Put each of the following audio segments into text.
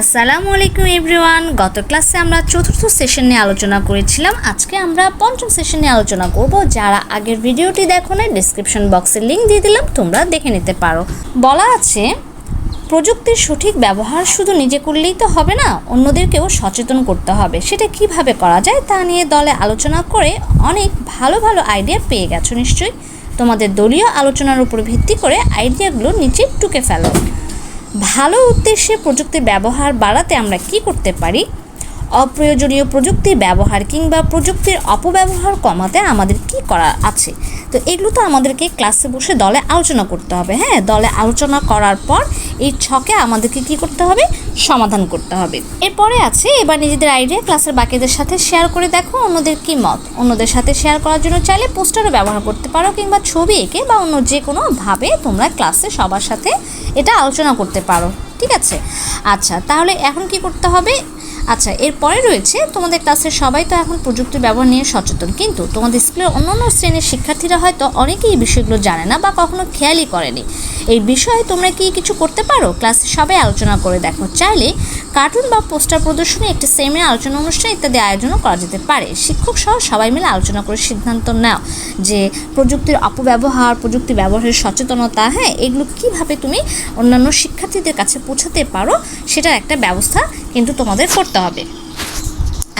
আসসালামু আলাইকুম এভরিওয়ান। গত ক্লাসে আমরা চতুর্থ সেশন নিয়ে আলোচনা করেছিলাম। আজকে আমরা পঞ্চম সেশন নিয়ে আলোচনা করব, যারা আগের ভিডিওটি দেখো না ডিসক্রিপশন বক্সে লিংক দিয়ে দিলাম, তোমরা দেখে নিতে পারো। বলা আছে, প্রযুক্তির সঠিক ব্যবহার শুধু নিজে করলেই তো হবে না, অন্যদেরকেও সচেতন করতে হবে। সেটা কীভাবে করা যায় তা নিয়ে দলে আলোচনা করে অনেক ভালো ভালো আইডিয়া পেয়ে গেছো নিশ্চয়ই। তোমাদের দলীয় আলোচনার উপর ভিত্তি করে আইডিয়াগুলো নিচে টুকে ফেলো। ভালো উদ্দেশ্যে প্রযুক্তির ব্যবহার বাড়াতে আমরা কি করতে পারি? অপ্রয়োজনীয় প্রযুক্তির ব্যবহার কিংবা প্রযুক্তির অপব্যবহার কমাতে আমাদের কি করা আছে? তো এগুলো তো আমাদেরকে ক্লাসে বসে দলে আলোচনা করতে হবে হ্যাঁ? দলে আলোচনা করার পর এই ছকে আমাদেরকে কি করতে হবে? সমাধান করতে হবে। এরপরে আছে, এবার নিজেদের আইডিয়া ক্লাসের বাকিদের সাথে শেয়ার করে দেখো অন্যদের কি মত। অন্যদের সাথে শেয়ার করার জন্য চাইলে পোস্টারও ব্যবহার করতে পারো কিংবা ছবি এঁকে বা অন্য যে কোনো ভাবে তোমরা ক্লাসে সবার সাথে এটা আলোচনা করতে পারো। ঠিক আছে? আচ্ছা তাহলে এখন কি করতে হবে? আচ্ছা এরপরে রয়েছে, তোমাদের ক্লাসের সবাই তো এখন প্রযুক্তির ব্যবহার নিয়ে সচেতন। কিন্তু তোমাদের স্কুলের অন্যান্য শ্রেণির শিক্ষার্থীরা হয়তো অনেকেই এই বিষয়গুলো জানে না বা কখনো খেয়ালই করেনি। এই বিষয়ে তোমরা কি কিছু করতে পারো? ক্লাসে সবাই আলোচনা করে দেখো। চাইলে কার্টুন বা পোস্টার প্রদর্শনী, একটি সেমিনার আলোচনা অনুষ্ঠান ইত্যাদি আয়োজনও করা যেতে পারে। শিক্ষক সহ সবাই মিলে আলোচনা করে সিদ্ধান্ত নাও যে প্রযুক্তির অপব্যবহার, প্রযুক্তি ব্যবহারের সচেতনতা হ্যাঁ এগুলো কীভাবে তুমি অন্যান্য শিক্ষার্থীদের কাছে পৌঁছাতে পারো, সেটার একটা ব্যবস্থা কিন্তু তোমাদের করতে হবে?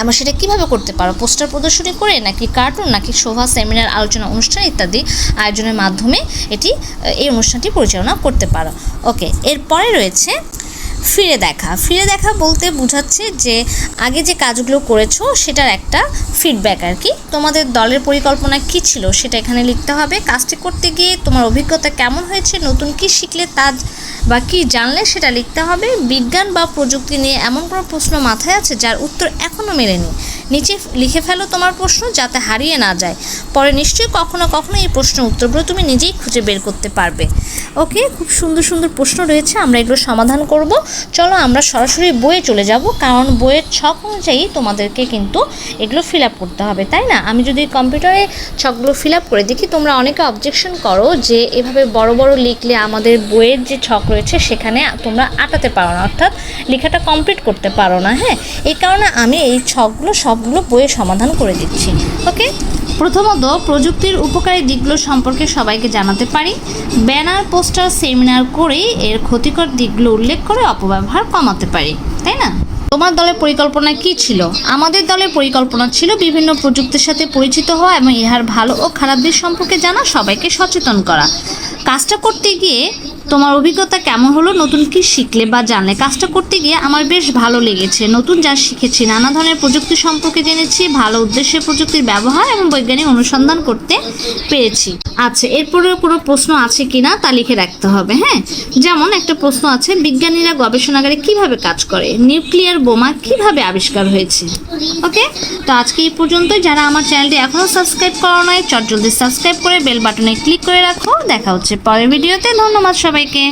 আমরা সেটা কীভাবে করতে পারো? পোস্টার প্রদর্শনী করে নাকি কার্টুন, নাকি শোভা সেমিনার, আলোচনা অনুষ্ঠান ইত্যাদি আয়োজনের মাধ্যমে এটি এই অনুষ্ঠানটি পরিচালনা করতে পারো? ওকে, এরপরে রয়েছে ফিরে দেখা। ফিরে দেখা বলতে বোঝাচ্ছে যে আগে যে কাজগুলো করেছ, সেটার একটা ফিডব্যাক আর কি। তোমাদের দলের পরিকল্পনা কি ছিল সেটা এখানে লিখতে হবে। কাজটি করতে গিয়ে তোমার অভিজ্ঞতা কেমন হয়েছে, নতুন কি শিখলে তা বা কি জানলে সেটা লিখতে হবে। বিজ্ঞান বা প্রযুক্তি নিয়ে এমন কোনো প্রশ্ন মাথায় আছে যার উত্তর এখনও মেলেনি। নিচে লিখে ফেলো তোমার প্রশ্ন যাতে হারিয়ে না যায়। পরে নিশ্চয়ই কখনো কখনো এই প্রশ্ন উত্তরগুলো তুমি নিজেই খুঁজে বের করতে পারবে। ওকে, খুব সুন্দর সুন্দর প্রশ্ন রয়েছে, আমরা এগুলো সমাধান করব। চলো আমরা সরাসরি বইয়ে চলে যাব, কারণ বইয়ের ছক অনুযায়ী তোমাদেরকে কিন্তু এগুলো ফিল আপ করতে হবে, তাই না? আমি যদি কম্পিউটারে ছকগুলো ফিল আপ করে দেখি, তোমরা অনেকে অবজেকশন করো যে এভাবে বড় বড় লিখলে আমাদের বইয়ের যে ছক রয়েছে, সেখানে তোমরা আটাতে পারো না, অর্থাৎ লেখাটা কমপ্লিট করতে পারো না হ্যাঁ? এই কারণে আমি এই ছকগুলো সবগুলো বইয়ে সমাধান করে দিচ্ছি। ওকে? প্রথমত, প্রযুক্তির উপকারী দিকগুলো সম্পর্কে সবাইকে জানাতে পারি। ব্যানার, পোস্টার, সেমিনার করে এর ক্ষতিকর দিকগুলো উল্লেখ করে অপব্যবহার কমাতে পারি। তাই না? তোমার দলের পরিকল্পনা কি ছিল? আমাদের দলের পরিকল্পনা ছিল বিভিন্ন প্রযুক্তির সাথে পরিচিত হওয়া এবং ইহার ভালো ও খারাপ দিক সম্পর্কে জানা, সবাইকে সচেতন করা। কাজটা করতে গিয়ে তোমার অভিজ্ঞতা কেমন হলো? নতুন কি শিখলে বা জানলে? কাজটা করতে গিয়ে আমার বেশ ভালো লেগেছে। নতুন যা শিখেছি, নানা ধরনের প্রযুক্তি সম্পর্কে জেনেছি, ভালো উদ্দেশ্যে প্রযুক্তির ব্যবহার এবং বৈজ্ঞানিক অনুসন্ধান করতে পেরেছি। আচ্ছা এরপরে কোনো প্রশ্ন আছে কি না তা লিখে রাখতে হবে হ্যাঁ? যেমন একটা প্রশ্ন আছে, বিজ্ঞানীরা গবেষণাগারে কীভাবে কাজ করে? নিউক্লিয়ার বোমা কীভাবে আবিষ্কার হয়েছে? ওকে? তো আজকে এই পর্যন্তই। যারা আমার চ্যানেলটি এখনও সাবস্ক্রাইব করা নয় চট জলদি সাবস্ক্রাইব করে বেল বাটনে ক্লিক করে রাখো। দেখা হচ্ছে পরের ভিডিওতে। ধন্যবাদ সবাইকে